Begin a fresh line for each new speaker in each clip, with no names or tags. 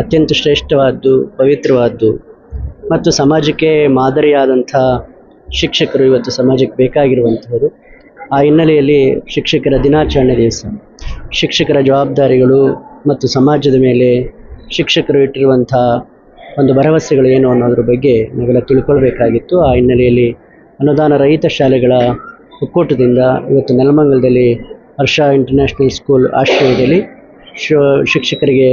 ಅತ್ಯಂತ ಶ್ರೇಷ್ಠವಾದ್ದು, ಪವಿತ್ರವಾದ್ದು ಮತ್ತು ಸಮಾಜಕ್ಕೆ ಮಾದರಿಯಾದಂಥ ಶಿಕ್ಷಕರು ಇವತ್ತು ಸಮಾಜಕ್ಕೆ ಬೇಕಾಗಿರುವಂಥದ್ದು ಆ ಹಿನ್ನೆಲೆಯಲ್ಲಿ ಶಿಕ್ಷಕರ ದಿನಾಚರಣೆ ದಿವಸ. ಶಿಕ್ಷಕರ ಜವಾಬ್ದಾರಿಗಳು ಮತ್ತು ಸಮಾಜದ ಮೇಲೆ ಶಿಕ್ಷಕರು ಇಟ್ಟಿರುವಂಥ ಒಂದು ಭರವಸೆಗಳು ಏನು ಅನ್ನೋದ್ರ ಬಗ್ಗೆ ನಾವೆಲ್ಲ ತಿಳ್ಕೊಳ್ಬೇಕಾಗಿತ್ತು. ಆ ಹಿನ್ನೆಲೆಯಲ್ಲಿ ಅನುದಾನ ರಹಿತ ಶಾಲೆಗಳ ಒಕ್ಕೂಟದಿಂದ ಇವತ್ತು ನೆಲಮಂಗಲದಲ್ಲಿ ಹರ್ಷ ಇಂಟರ್ನ್ಯಾಷನಲ್ ಸ್ಕೂಲ್ ಆಶ್ರಯದಲ್ಲಿ ಶಿಕ್ಷಕರಿಗೆ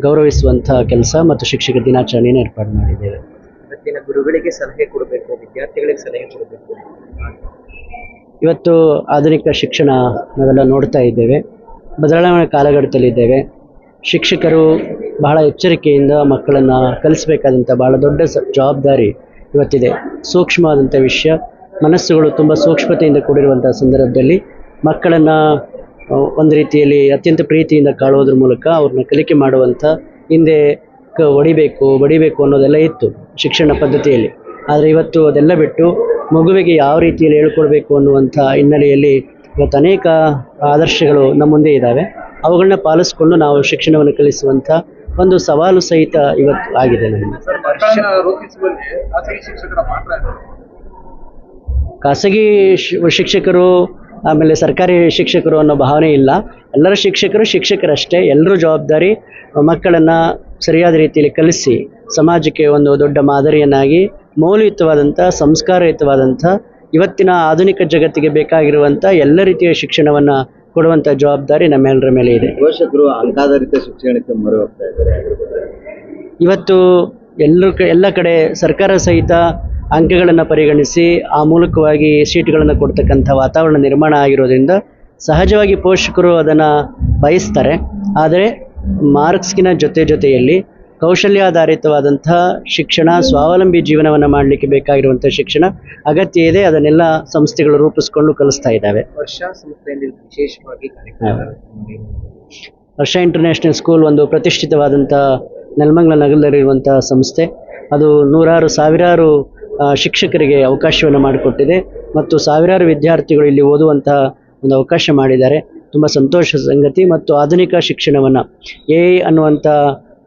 ಗೌರವಿಸುವಂಥ ಕೆಲಸ ಮತ್ತು ಶಿಕ್ಷಕ ದಿನಾಚರಣೆಯನ್ನು ಏರ್ಪಾಡು ಮಾಡಿದ್ದೇವೆ.
ಇವತ್ತಿನ ಗುರುಗಳಿಗೆ ಸಲಹೆ ಕೊಡಬೇಕು ವಿದ್ಯಾರ್ಥಿಗಳಿಗೆ ಸಲಹೆ ಕೊಡಬೇಕು.
ಇವತ್ತು ಆಧುನಿಕ ಶಿಕ್ಷಣ ನಾವೆಲ್ಲ ನೋಡ್ತಾ ಇದ್ದೇವೆ. ಬದಲಾವಣೆ ಕಾಲಘಟ್ಟದಲ್ಲಿದ್ದೇವೆ. ಶಿಕ್ಷಕರು ಬಹಳ ಎಚ್ಚರಿಕೆಯಿಂದ ಮಕ್ಕಳನ್ನು ಕಲಿಸಬೇಕಾದಂಥ ಬಹಳ ದೊಡ್ಡ ಜವಾಬ್ದಾರಿ ಇವತ್ತಿದೆ. ಸೂಕ್ಷ್ಮವಾದಂಥ ವಿಷಯ ಮನಸ್ಸುಗಳು ತುಂಬ ಸೂಕ್ಷ್ಮತೆಯಿಂದ ಕೂಡಿರುವಂಥ ಸಂದರ್ಭದಲ್ಲಿ ಮಕ್ಕಳನ್ನು ಒಂದು ರೀತಿಯಲ್ಲಿ ಅತ್ಯಂತ ಪ್ರೀತಿಯಿಂದ ಕಾಣುವುದ್ರ ಮೂಲಕ ಅವ್ರನ್ನ ಕಲಿಕೆ ಮಾಡುವಂಥ ಹಿಂದೆ ಕ ಹೊಡಿಬೇಕು ಬಡಿಬೇಕು ಅನ್ನೋದೆಲ್ಲ ಇತ್ತು ಶಿಕ್ಷಣ ಪದ್ಧತಿಯಲ್ಲಿ. ಆದರೆ ಇವತ್ತು ಅದೆಲ್ಲ ಬಿಟ್ಟು ಮಗುವಿಗೆ ಯಾವ ರೀತಿಯಲ್ಲಿ ಹೇಳ್ಕೊಡ್ಬೇಕು ಅನ್ನುವಂಥ ಹಿನ್ನೆಲೆಯಲ್ಲಿ ಇವತ್ತು ಅನೇಕ ಆದರ್ಶಗಳು ನಮ್ಮ ಮುಂದೆ ಇದ್ದಾವೆ ಅವುಗಳನ್ನ ಪಾಲಿಸ್ಕೊಂಡು ನಾವು ಶಿಕ್ಷಣವನ್ನು ಕಲಿಸುವಂಥ ಒಂದು ಸವಾಲು ಸಹಿತ ಇವತ್ತು ಆಗಿದೆ ನಮಗೆ
ಖಾಸಗಿ ಶಿಕ್ಷಕರ
ಆಮೇಲೆ ಸರ್ಕಾರಿ ಶಿಕ್ಷಕರು ಅನ್ನೋ ಭಾವನೆ ಇಲ್ಲ. ಎಲ್ಲರೂ ಶಿಕ್ಷಕರು ಶಿಕ್ಷಕರಷ್ಟೇ. ಎಲ್ಲರೂ ಜವಾಬ್ದಾರಿ ಮಕ್ಕಳನ್ನು ಸರಿಯಾದ ರೀತಿಯಲ್ಲಿ ಕಲಿಸಿ ಸಮಾಜಕ್ಕೆ ಒಂದು ದೊಡ್ಡ ಮಾದರಿಯನ್ನಾಗಿ ಮೌಲ್ಯಯುತವಾದಂಥ ಸಂಸ್ಕಾರಯುತವಾದಂಥ ಇವತ್ತಿನ ಆಧುನಿಕ ಜಗತ್ತಿಗೆ ಬೇಕಾಗಿರುವಂಥ ಎಲ್ಲ ರೀತಿಯ ಶಿಕ್ಷಣವನ್ನು ಕೊಡುವಂಥ ಜವಾಬ್ದಾರಿ ನಮ್ಮೆಲ್ಲರ ಮೇಲೆ ಇದೆ.
ಪೋಷಕರು ಅಂಕಾಧಾರಿತ ಶಿಕ್ಷಣಕ್ಕೆ ಮೊರೆ ಹೋಗ್ತಾ ಇದ್ದಾರೆ.
ಇವತ್ತು ಎಲ್ಲರೂ ಕ ಎಲ್ಲ ಕಡೆ ಸರ್ಕಾರ ಸಹಿತ ಅಂಕಗಳನ್ನು ಪರಿಗಣಿಸಿ ಆ ಮೂಲಕವಾಗಿ ಸೀಟುಗಳನ್ನು ಕೊಡ್ತಕ್ಕಂಥ ವಾತಾವರಣ ನಿರ್ಮಾಣ ಆಗಿರೋದ್ರಿಂದ ಸಹಜವಾಗಿ ಪೋಷಕರು ಅದನ್ನು ಬಯಸ್ತಾರೆ. ಆದರೆ ಮಾರ್ಕ್ಸ್ಗಿನ ಜೊತೆ ಜೊತೆಯಲ್ಲಿ ಕೌಶಲ್ಯಾಧಾರಿತವಾದಂಥ ಶಿಕ್ಷಣ ಸ್ವಾವಲಂಬಿ ಜೀವನವನ್ನು ಮಾಡಲಿಕ್ಕೆ ಬೇಕಾಗಿರುವಂಥ ಶಿಕ್ಷಣ ಅಗತ್ಯ ಇದೆ. ಅದನ್ನೆಲ್ಲ ಸಂಸ್ಥೆಗಳು ರೂಪಿಸ್ಕೊಂಡು ಕಲಿಸ್ತಾ ಇದ್ದಾವೆ.
ವರ್ಷ ಸಂಸ್ಥೆಯಲ್ಲಿ ವಿಶೇಷವಾಗಿ
ವರ್ಷ ಇಂಟರ್ನ್ಯಾಷನಲ್ ಸ್ಕೂಲ್ ಒಂದು ಪ್ರತಿಷ್ಠಿತವಾದಂಥ ನೆಲಮಂಗಲ ನಗರದಲ್ಲಿರುವಂಥ ಸಂಸ್ಥೆ. ಅದು ನೂರಾರು ಸಾವಿರಾರು ಶಿಕ್ಷಕರಿಗೆ ಅವಕಾಶವನ್ನು ಮಾಡಿಕೊಟ್ಟಿದೆ ಮತ್ತು ಸಾವಿರಾರು ವಿದ್ಯಾರ್ಥಿಗಳು ಇಲ್ಲಿ ಓದುವಂತಹ ಒಂದು ಅವಕಾಶ ಮಾಡಿದ್ದಾರೆ. ತುಂಬ ಸಂತೋಷ ಸಂಗತಿ ಮತ್ತು ಆಧುನಿಕ ಶಿಕ್ಷಣವನ್ನು ಎ ಐ ಅನ್ನುವಂಥ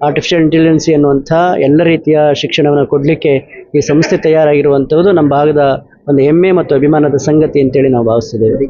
ಆರ್ಟಿಫಿಷಿಯಲ್ ಇಂಟೆಲಿಜೆನ್ಸಿ ಅನ್ನುವಂಥ ಎಲ್ಲ ರೀತಿಯ ಶಿಕ್ಷಣವನ್ನು ಕೊಡಲಿಕ್ಕೆ ಈ ಸಂಸ್ಥೆ ತಯಾರಾಗಿರುವಂಥದ್ದು ನಮ್ಮ ಭಾಗದ ಒಂದು ಹೆಮ್ಮೆ ಮತ್ತು ಅಭಿಮಾನದ ಸಂಗತಿ ಅಂತೇಳಿ ನಾವು ಭಾವಿಸ್ತಿದ್ದೇವೆ.